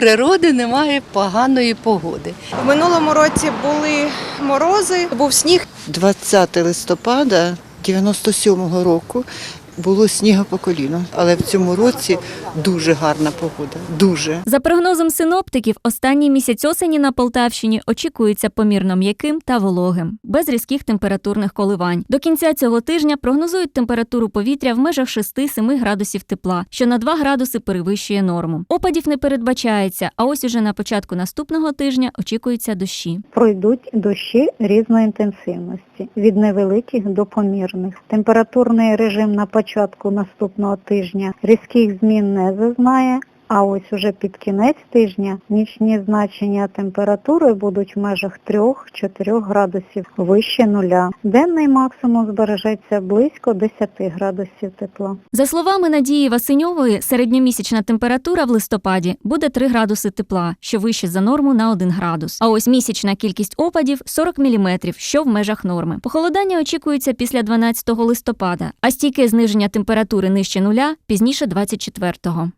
природи немає поганої погоди. В минулому році були морози, був сніг. 20 листопада 97-го року було снігу по коліно. Але в цьому році дуже гарна погода. Дуже. За прогнозом синоптиків, останній місяць осені на Полтавщині очікується помірно м'яким та вологим, без різких температурних коливань. До кінця цього тижня прогнозують температуру повітря в межах 6-7 градусів тепла, що на 2 градуси перевищує норму. Опадів не передбачається, а ось уже на початку наступного тижня очікуються дощі. Пройдуть дощі різної інтенсивності, від невеликих до помірних. Температурний режим на початку наступного тижня. Різких змін не зазнає, а ось уже під кінець тижня нічні значення температури будуть в межах 3-4 градусів вище нуля. Денний максимум збережеться близько 10 градусів тепла. За словами Надії Васиньової, середньомісячна температура в листопаді буде 3 градуси тепла, що вище за норму на 1 градус. А ось місячна кількість опадів 40 мм, що в межах норми. Похолодання очікується після 12 листопада, а стійке зниження температури нижче нуля пізніше 24-го.